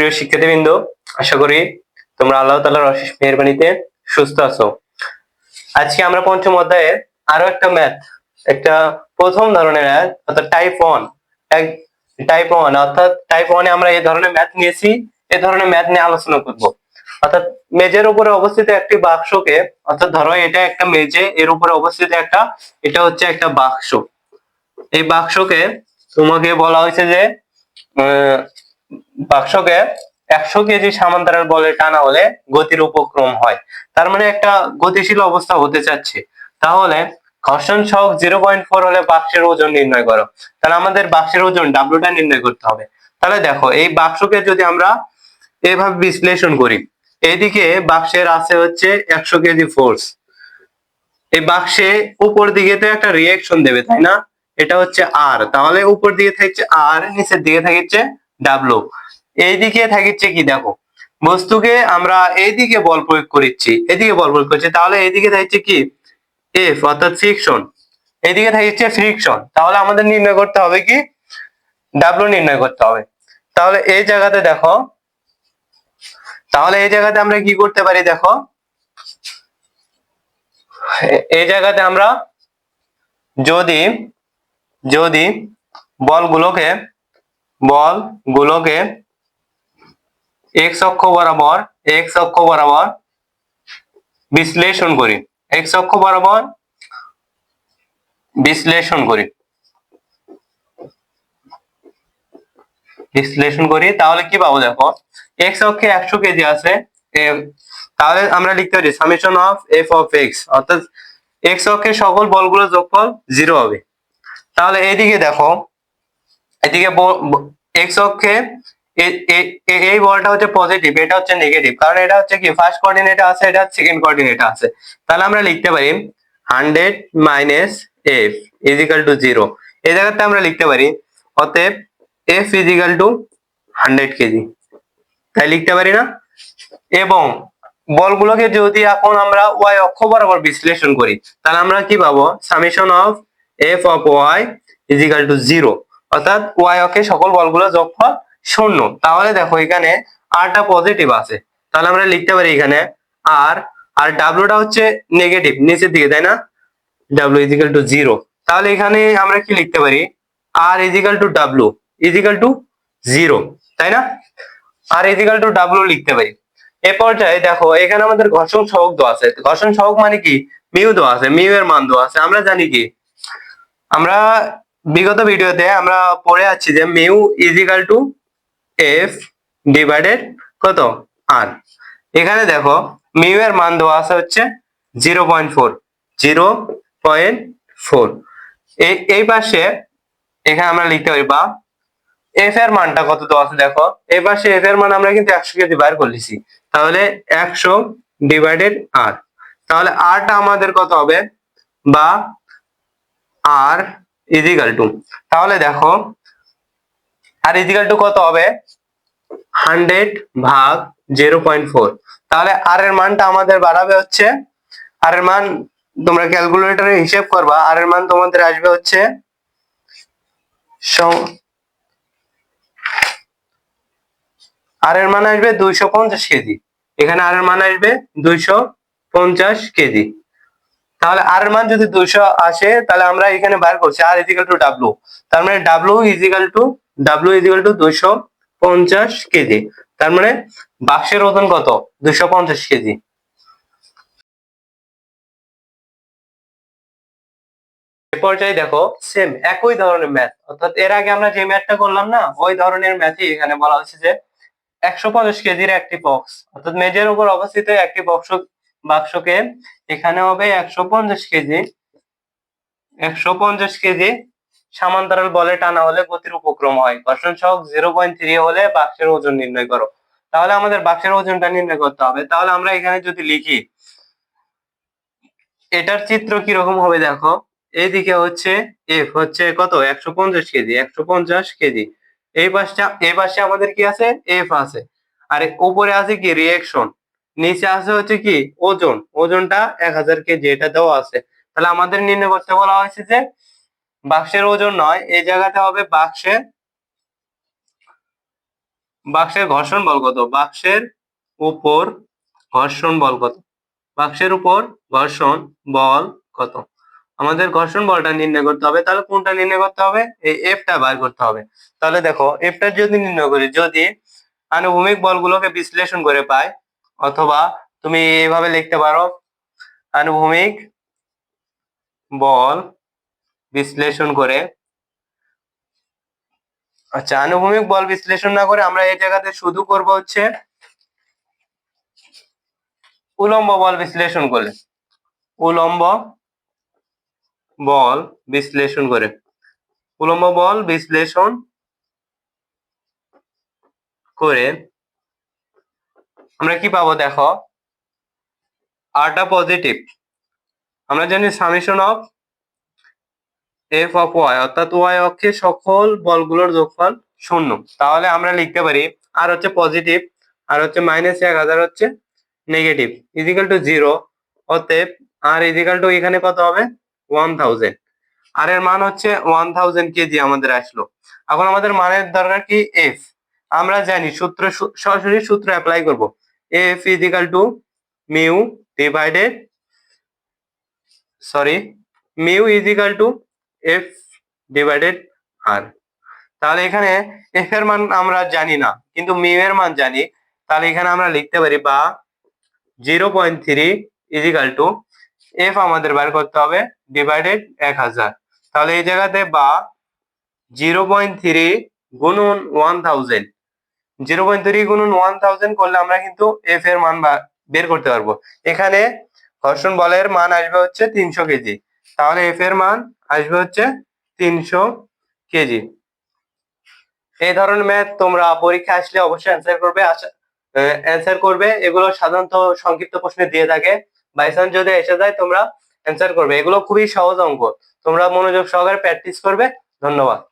প্রিয় শিক্ষার্থীবৃন্দ, আশা করি তোমরা আল্লাহ তালার অশেষ মেহরবানিতে সুস্থ আছো। আজকে আমরা পঞ্চম অধ্যায়ের আরও একটা ম্যাথ একটা প্রথম ধরনের অর্থাৎ টাইপ ওয়ান টাইপ ওয়ান অর্থাৎ টাইপ ওয়ানে আমরা এই ধরনের ম্যাথ নিয়েছি এই ধরনের ম্যাথ নিয়ে আলোচনা করব। অর্থাৎ মেজের উপরে অবস্থিত একটি বাক্সকে, অর্থাৎ ধরো এটা একটা মেজে, এর উপরে অবস্থিত একটা, এটা হচ্ছে একটা বাক্স। এই বাক্সকে তোমাকে বলা হয়েছে যে বাক্সকে একশো কেজি সামান্তরাল বলে টানা হলে গতির উপক্রম হয়। তার মানে একটা গতিশীল অবস্থা হতে চাচ্ছে। তাহলে ঘর্ষণ সহক জিরো পয়েন্ট ফোর হলে বাক্সের ওজন নির্ণয় করো। তাহলে আমাদের বাক্সের ওজন ডাব্লুটা নির্ণয় করতে হবে। তাহলে দেখো, এই বাক্সকে যদি আমরা এভাবে বিশ্লেষণ করি এইদিকে বাক্সের আছে হচ্ছে একশো কেজি ফোর্স এই বাক্সে উপর দিকে তো একটা রিয়েকশন দেবে, তাই না? এটা হচ্ছে আর তাহলে উপর দিকে থাকছে আর নিচের দিকে থাকছে ডাব্লু এইদিকে থাকিচ্ছে কি দেখো? বস্তুকে আমরা এইদিকে বল প্রয়োগ করেছি এদিকে বল প্রয়োগ করছি, তাহলে এইদিকে থাকছে কি? এফ অর্থাৎ ফ্রিকশন এইদিকে থাকছে ফ্রিকশন তাহলে আমাদের নির্ণয় করতে হবে কি? ডাব্লু নির্ণয় করতে হবে। তাহলে এই জায়গাতে দেখো, তাহলে এই জায়গাতে আমরা কি করতে পারি দেখো? এই জায়গাতে আমরা যদি যদি বলগুলোকে বলগুলোকে এক্স অক্ষ বরাবর এক্স অক্ষ বরাবর বিশ্লেষণ করি। এক্স অক্ষ বরাবর বিশ্লেষণ করি। বিশ্লেষণ করি, তাহলে কি পাবো দেখো? এক্স অক্ষে একশো কেজি আছে তাহলে আমরা লিখতে পারি summation of F of X অর্থাৎ এক্স অক্ষে সকল বলগুলো যোগফল জিরো হবে। তাহলে এইদিকে দেখো এদিকে এক্স অক্ষে এই বলটা হচ্ছে পজিটিভ এটা হচ্ছে নেগেটিভ কারণ এটা হচ্ছে কি? ফার্স্ট কোঅর্ডিনেট আছে, এটা সেকেন্ড কোঅর্ডিনেট আছে। তাহলে আমরা লিখতে পারি hundred minus F equal to zero এই জায়গাতে আমরা লিখতে পারি, অতএব F equal to hundred kg. তাই লিখতে পারি না? এবং বলগুলোকে যদি এখন আমরা ওয়াই অক্ষ বরাবর বিশ্লেষণ করি, তাহলে আমরা কি পাবো? Summation of F of Y equal to zero অর্থাৎ ওয়াই অক্ষে সকল বলগুলো যোগফল শূন্য, তাহলে দেখো এখানে আরটা পজিটিভ আছে। তাহলে আমরা লিখতে পারি এখানে আর আর ডাব্লুটা হচ্ছে নেগেটিভ নিচের দিকে, তাই না? ডাব্লু ইজিক্যাল টু জিরো তাহলে এখানে আমরা কি লিখতে পারি? R equal to W equal to zero তাই না? আর ইজিক্যাল টু ডাব্লু লিখতে পারি। এ পর্যায়ে দেখো, এখানে আমাদের ঘর্ষণ সহক দেওয়া আছে। ঘর্ষণ সহক মানে কি? মিউ দেওয়া আছে মিউ এর মান দেওয়া আছে। আমরা জানি কি? আমরা বিগত ভিডিওতে আমরা পড়ে আছি যে mu equal to F divided কত? আর। এখানে দেখো, মিউ এর মান দেওয়া আছে হচ্ছে zero point four. Zero point four. এই পাশে এখানে আমরা লিখতে পারি বা এফ এর মানটা কত দেওয়া আছে দেখো। এই পাশে এফ এর মান আমরা কিন্তু একশো কেজি বার করলেছি তাহলে একশো ডিভাইডেড আর তাহলে আরটা আমাদের কত হবে? বা আর ইজিক্যাল টু তাহলে দেখো, আর ইজিক্যাল টু কত হবে? হান্ড্রেড ভাগ জিরো পয়েন্ট ফোর তাহলে আর এর মানটা আমাদের বাড়াবে হচ্ছে আর এর মান তোমরা ক্যালকুলেটরে হিসেব করবা আর এর মান তোমাদের আসবে হচ্ছে আর এর মান আসবে দুইশো পঞ্চাশ কেজি। এখানে আর এর মান আসবে দুইশো পঞ্চাশ কেজি। তাহলে আর মান যদি দুইশো আসে, তাহলে আমরা এখানে বার করছি আর ইজিক্যাল টু ডাব্লু তার মানে W equal to W equal to দুইশো পঞ্চাশ কেজি। তার মানে বাক্সের ওজন কত? দুইশো পঞ্চাশ কেজি। পর্যায়ে দেখো সেম একই ধরনের ম্যাথ অর্থাৎ এর আগে আমরা যে ম্যাথটা করলাম না, ওই ধরনের ম্যাথই এখানে বলা হচ্ছে যে একশো পঞ্চাশ কেজির একটি বক্স অর্থাৎ মেজের উপর অবস্থিত একটি বক্স বাক্সকে এখানে হবে একশো পঞ্চাশ কেজি। একশো পঞ্চাশ কেজি সমান্তরাল বলে টানা হলে গতির উপক্রম হয়। ঘর্ষণ সহক জিরো পয়েন্ট থ্রি হলে বাক্সের ওজন নির্ণয় করো। তাহলে আমাদের বাক্সের ওজনটা নির্ণয় করতে হবে। তাহলে আমরা এখানে যদি লিখি, এটার চিত্র কীরকম হবে দেখো। এইদিকে হচ্ছে এফ হচ্ছে কত? একশো পঞ্চাশ কেজি, একশো পঞ্চাশ কেজি। এই পাশটা, এই পাশে আমাদের কি আছে? এফ আছে। আর উপরে আছে কি? রিয়েকশন নিচে আছে হচ্ছে কি, ওজন। ওজনটা এক হাজার কেজি, এটা দেওয়া আছে। তাহলে আমাদের নির্ণয় করতে বলা হয়েছে যে বাক্সের ওজন নয়, এই জায়গাতে হবে বাক্সের বাক্সের ঘর্ষণ বল কত? বাক্সের উপর ঘর্ষণ বল কত? বাক্সের উপর ঘর্ষণ বল কত? আমাদের ঘর্ষণ বলটা নির্ণয় করতে হবে। তাহলে কোনটা নির্ণয় করতে হবে? এই এফটা বার করতে হবে। তাহলে দেখো এফটা যদি নির্ণয় করি, যদি আনুভূমিক বলগুলোকে বিশ্লেষণ করে পাই অথবা তুমি এভাবে লিখতে পারো। আনুভূমিক বল বিশ্লেষণ করে। আচ্ছা আনুভূমিক বল বিশ্লেষণ না করে আমরা এই জায়গাতে শুধু করব হচ্ছে উলম্ব বল বিশ্লেষণ করলে উলম্ব বল বিশ্লেষণ করে। উলম্ব বল বিশ্লেষণ করে আমরা কি পাবো দেখো? আরটা পজিটিভ আমরা জানি summation of F of Y অর্থাৎ ওয়াই অক্ষে সকল বলগুলোর যোগফল শূন্য। তাহলে আমরা লিখতে পারি আর হচ্ছে পজিটিভ আর হচ্ছে মাইনাস এক হাজার হচ্ছে নেগেটিভ ইজিক্যাল টু জিরো অতএব আর ইজিক্যাল টু এখানে কত হবে? ওয়ান থাউজেন্ড আর এর মান হচ্ছে ওয়ান থাউজেন্ড কেজি আমাদের আসলো। এখন আমাদের মানের দরকার কি? এফ আমরা জানি সূত্র সরাসরি সূত্র অ্যাপ্লাই করব। F equal to mu divided sorry mu equal to F divided R তাহলে এখানে এফ এর মান আমরা জানি না, কিন্তু মিউ এর মান জানি। তাহলে এখানে আমরা লিখতে পারি বা zero point three equal to F আমাদের বার করতে হবে ডিভাইডেড এক হাজার। তাহলে এই জায়গাতে বা জিরো পয়েন্ট থ্রি গুণন one thousand zero point three গুণন ওয়ান থাউজেন্ড করলে আমরা কিন্তু এফ এর মান বের করতে পারব। এখানে ঘর্ষণ বলের মান আসবে হচ্ছে তিনশো কেজি। তাহলে এফ এর মান আসবে হচ্ছে তিনশো কেজি। এই ধরনের ম্যাথ তোমরা পরীক্ষা আসলে অবশ্যই অ্যান্সার করবে। অ্যান্সার করবে। এগুলো সাধারণত সংক্ষিপ্ত প্রশ্নে দিয়ে থাকে। বাইচান্স যদি এসে যায়, তোমরা অ্যান্সার করবে। এগুলো খুবই সহজ অঙ্ক। তোমরা মনোযোগ সহকারে প্র্যাকটিস করবে। ধন্যবাদ।